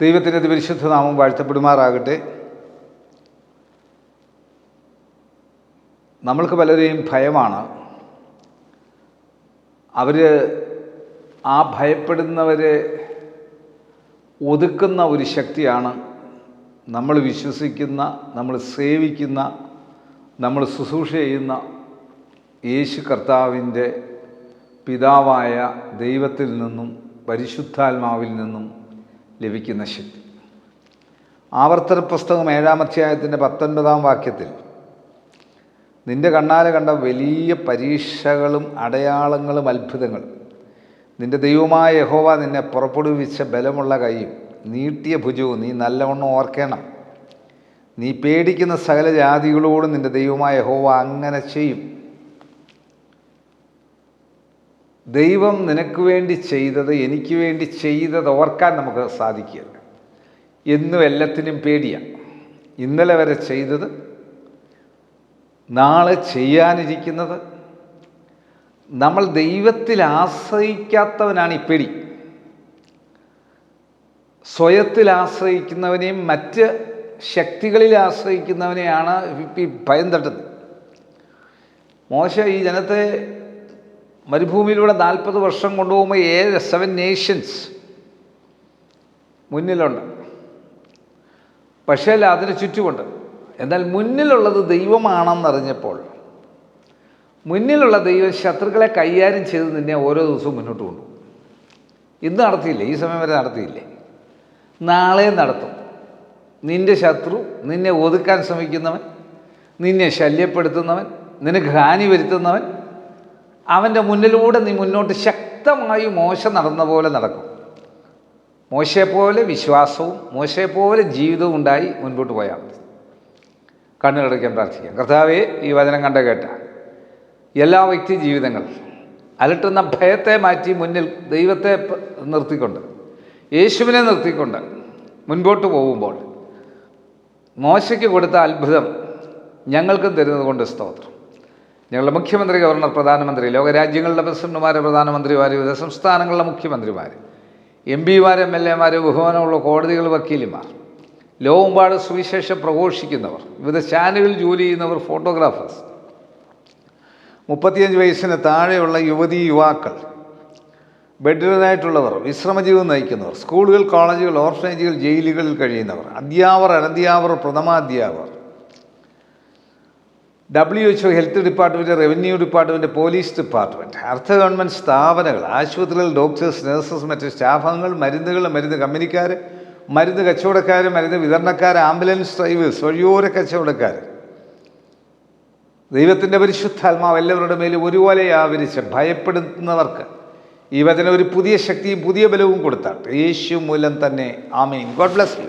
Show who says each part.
Speaker 1: ദൈവത്തിന്റെ പരിശുദ്ധ നാമം വാഴ്ത്തപ്പെടുമാറാകട്ടെ. നമ്മൾക്ക് പലരെയും ഭയമാണ്. അവർ ആ ഭയപ്പെടുന്നവരെ ഒതുക്കുന്ന ഒരു ശക്തിയാണ് നമ്മൾ വിശ്വസിക്കുന്ന നമ്മൾ സേവിക്കുന്ന നമ്മൾ ശുശ്രൂഷ ചെയ്യുന്ന യേശു കർത്താവിന്റെ പിതാവായ ദൈവത്തിൽ നിന്നും പരിശുദ്ധാത്മാവിൽ നിന്നും ലഭിക്കുന്ന ശക്തി. ആവർത്തന പുസ്തകം ഏഴാം അധ്യായത്തിന്റെ പത്തൊൻപതാം വാക്യത്തിൽ നിന്റെ കണ്ണാലെ കണ്ട വലിയ പരീക്ഷകളും അടയാളങ്ങളും അത്ഭുതങ്ങളും നിന്റെ ദൈവമായ യഹോവ നിന്നെ പുറപ്പെടുവിച്ച ബലമുള്ള കൈയും നീട്ടിയ ഭുജവും നീ നല്ലവണ്ണം ഓർക്കണം. നീ പേടിക്കുന്ന സകല ജാതികളോടും നിന്റെ ദൈവമായ യഹോവ അങ്ങനെ ചെയ്യും. ദൈവം നിനക്ക് വേണ്ടി ചെയ്തത് എനിക്ക് വേണ്ടി ചെയ്തത് ഓർക്കാൻ നമുക്ക് സാധിക്കില്ല എന്നും എല്ലാത്തിനും പേടിയാണ് ഇന്നലെ വരെ ചെയ്തത് നാളെ ചെയ്യാനിരിക്കുന്നത്. നമ്മൾ ദൈവത്തിൽ ആശ്രയിക്കാത്തവനാണ് ഈ പേടി. സ്വയത്തിൽ ആശ്രയിക്കുന്നവനെയും മറ്റ് ശക്തികളിൽ ആശ്രയിക്കുന്നവനെയാണ് ഈ ഭയം തട്ടുന്നത്. മോശ ഈ ജനത്തെ മരുഭൂമിയിലൂടെ നാൽപ്പത് വർഷം കൊണ്ടുപോകുമ്പോൾ ഏഴ് സെവൻ നേഷൻസ് മുന്നിലുണ്ട്. പക്ഷേ അതിന് ചുറ്റുമുണ്ട്. എന്നാൽ മുന്നിലുള്ളത് ദൈവമാണെന്നറിഞ്ഞപ്പോൾ മുന്നിലുള്ള ദൈവം ശത്രുക്കളെ കൈകാര്യം ചെയ്ത് നിന്നെ ഓരോ ദിവസവും മുന്നോട്ട് കൊണ്ടുപോകും ഇന്ന് നടത്തിയില്ലേ? ഈ സമയം വരെ നടത്തിയില്ലേ? നാളെ നടത്തും. നിന്റെ ശത്രു നിന്നെ ഒതുക്കാൻ ശ്രമിക്കുന്നവൻ നിന്നെ ശല്യപ്പെടുത്തുന്നവൻ നിനക്ക് ഹാനി വരുത്തുന്നവൻ അവന്റെ മുന്നിലൂടെ നീ മുന്നോട്ട് ശക്തമായി മോശ നടന്ന പോലെ നടക്കും. മോശയെപ്പോലെ വിശ്വാസവും മോശയെപ്പോലെ ജീവിതവും ഉണ്ടായി മുൻപോട്ട് പോയാൽ മതി. പ്രാർത്ഥിക്കാം. കർത്താവെ ഈ വചനം കണ്ട കേട്ട എല്ലാ വ്യക്തി ജീവിതങ്ങൾ അലട്ടുന്ന ഭയത്തെ മാറ്റി മുന്നിൽ ദൈവത്തെ നിർത്തിക്കൊണ്ട് യേശുവിനെ നിർത്തിക്കൊണ്ട് മുൻപോട്ട് പോകുമ്പോൾ മോശയ്ക്ക് കൊടുത്ത അത്ഭുതം ഞങ്ങൾക്കും തരുന്നത് കൊണ്ട് സ്തോത്രം. ഞങ്ങളുടെ മുഖ്യമന്ത്രി ഗവർണർ പ്രധാനമന്ത്രി ലോകരാജ്യങ്ങളുടെ പ്രസിഡന്റുമാർ പ്രധാനമന്ത്രിമാർ വിവിധ സംസ്ഥാനങ്ങളിലെ മുഖ്യമന്ത്രിമാർ എം പിമാർ എം എൽ എമാർ ബഹുമാനമുള്ള കോടതികൾ വക്കീലിമാർ ലോകമ്പാട് സുവിശേഷം പ്രഘോഷിക്കുന്നവർ വിവിധ ചാനലുകളിൽ ജോലി ചെയ്യുന്നവർ ഫോട്ടോഗ്രാഫേഴ്സ് മുപ്പത്തിയഞ്ച് വയസ്സിന് താഴെയുള്ള യുവതി യുവാക്കൾ ബെഡ്രിഡനായിട്ടുള്ളവർ വിശ്രമജീവിതം നയിക്കുന്നവർ സ്കൂളുകൾ കോളേജുകൾ ഓർഫനേജുകൾ ജയിലുകളിൽ കഴിയുന്നവർ അധ്യാപകർ അനധ്യാപകർ പ്രഥമാധ്യാപകർ W H health department revenue department police department അർദ്ധ ഗവൺമെന്റ് സ്ഥാപനങ്ങൾ ആശുപത്രികൾ ഡോക്ടേഴ്സ് നഴ്സസ് മറ്റ് സ്റ്റാഫംഗങ്ങൾ മരുന്നുകൾ മരുന്ന് കമ്പനിക്കാർ മരുന്ന് കച്ചവടക്കാർ മരുന്ന് വിതരണക്കാർ ആംബുലൻസ് ഡ്രൈവേഴ്സ് വഴിയോര കച്ചവടക്കാർ ദൈവത്തിന്റെ പരിശുദ്ധാത്മാവ് എല്ലാവരുടെ മേലും ഒരുപോലെ ആവരിച്ച് ഭയപ്പെടുത്തുന്നവർക്ക് ഈ വചനം ഒരു പുതിയ ശക്തിയും പുതിയ ബലവും കൊടുത്താട്ടെ യേശു മൂലം തന്നെ ആമീൻ. God bless you